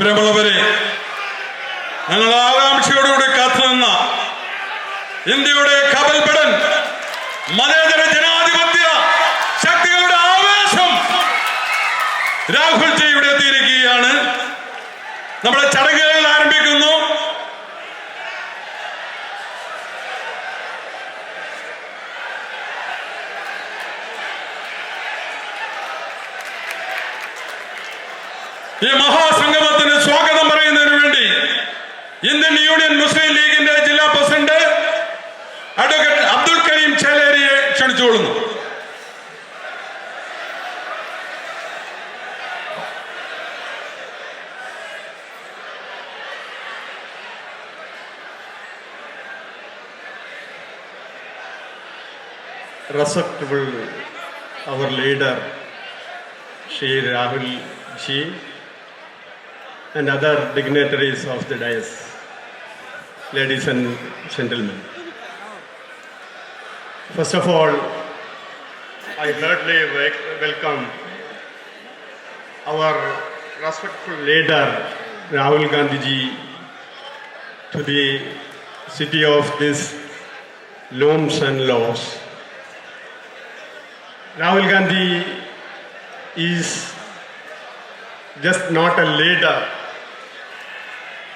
പ്രിയമുള്ളവരെ ഞങ്ങൾ ആകാംക്ഷയോടുകൂടി കാത്തുനിന്ന ഇന്ത്യയുടെ കപൽപടൻ മതേതര ജനാധിപത്യ ശക്തികളുടെ ആവേശം രാഹുൽ ജിയുടെ എത്തിയിരിക്കുകയാണ്. നമ്മുടെ ചടങ്ങുകൾ ആരംഭിക്കുന്നു. ഈ മഹാസംഗമത്തിന് സ്വാഗതം പറയുന്നതിന് വേണ്ടി മുസ്ലിം ലീഗിന്റെ ജില്ലാ പ്രസിഡന്റ് അഡ്വക്കേറ്റ് അബ്ദുൽ കരീം ചേലേരിയെ ക്ഷണിച്ചുകൊള്ളുന്നു. Respectable our leader Shri Rahul ji and other dignitaries of the dais. Ladies and gentlemen. First of all, I heartily welcome our respectful leader Rahul Gandhi ji to the city of this looms and laws. Rahul Gandhi is just not a leader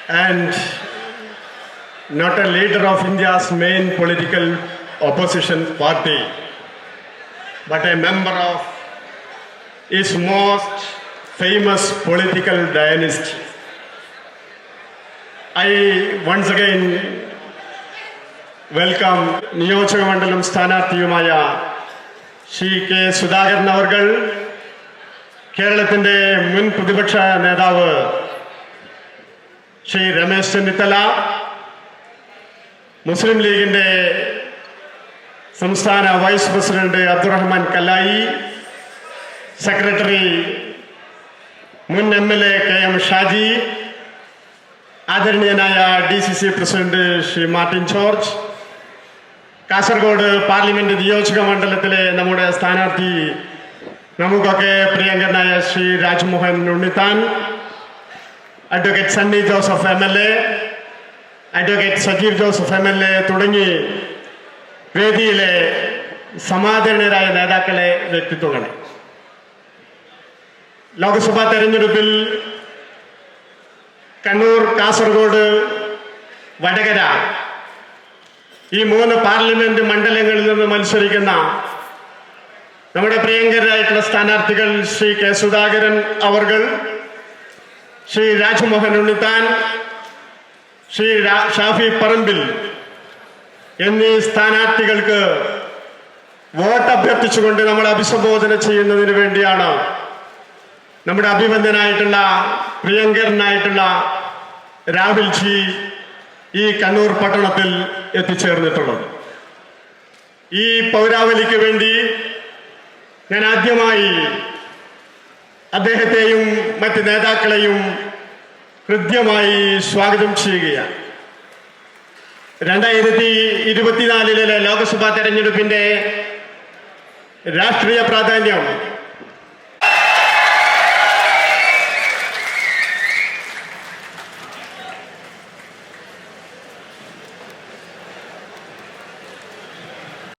and not a leader of India's main political opposition party, but a member of its most famous political dynasty. I once again welcome welcome നിയോജകമണ്ഡലം സ്ഥാനാർത്ഥിയുമായ Shri K Sudhakaran അവർകൾ കേരളത്തിന്റെ മുൻ പ്രതിപക്ഷ നേതാവ് Shri Ramesh Chennithala Muslim ലീഗിന്റെ സംസ്ഥാന vice president Abdurahman Kallayi secretary മുൻ M L A K M Shaji ആദരണീയനായ D C C president Shri Martin George Kasaragod parliament നിയോജക മണ്ഡലത്തിലെ നമ്മുടെ സ്ഥാനാർത്ഥി നമുക്കൊക്കെ പ്രിയങ്കരനായ Shri Rajmohan Unnithan advocate Sunny Joseph M L A advocate Sajeev Joseph M L A തുടങ്ങി വേദിയിലെ സമാധാനരായ നേതാക്കളെ വ്യക്തിത്വങ്ങളെ. ലോക്സഭാ തെരഞ്ഞെടുപ്പിൽ കണ്ണൂർ കാസർഗോഡ് വടകര ഈ മൂന്ന് പാർലമെന്റ് മണ്ഡലങ്ങളിൽ നിന്ന് മത്സരിക്കുന്ന നമ്മുടെ പ്രിയങ്കരായിട്ടുള്ള സ്ഥാനാർത്ഥികൾ ശ്രീ കെ സുധാകരൻ അവർകൾ ശ്രീ രാജ്മോഹൻ ഉണ്ണിത്താൻ ശ്രീ ഷാഫി പറമ്പിൽ എന്നീ സ്ഥാനാർത്ഥികൾക്ക് വോട്ട് അഭ്യർത്ഥിച്ചുകൊണ്ട് നമ്മൾ അഭിസംബോധന ചെയ്യുന്നതിന് വേണ്ടിയാണ് നമ്മുടെ അഭിബന്ധനായിട്ടുള്ള പ്രിയങ്കരനായിട്ടുള്ള രാഹുൽ ജി ഈ കണ്ണൂർ പട്ടണത്തിൽ എത്തിച്ചേർന്നിട്ടുള്ളത്. ഈ പൗരാവലിക്ക് വേണ്ടി ഞാൻ ആദ്യമായി അദ്ദേഹത്തെയും മറ്റ് നേതാക്കളെയും ഹൃദ്യമായി സ്വാഗതം ചെയ്യുകയാണ്. രണ്ടായിരത്തി ഇരുപത്തിനാലിലെ ലോക്സഭാ തെരഞ്ഞെടുപ്പിന്റെ രാഷ്ട്രീയ പ്രാധാന്യം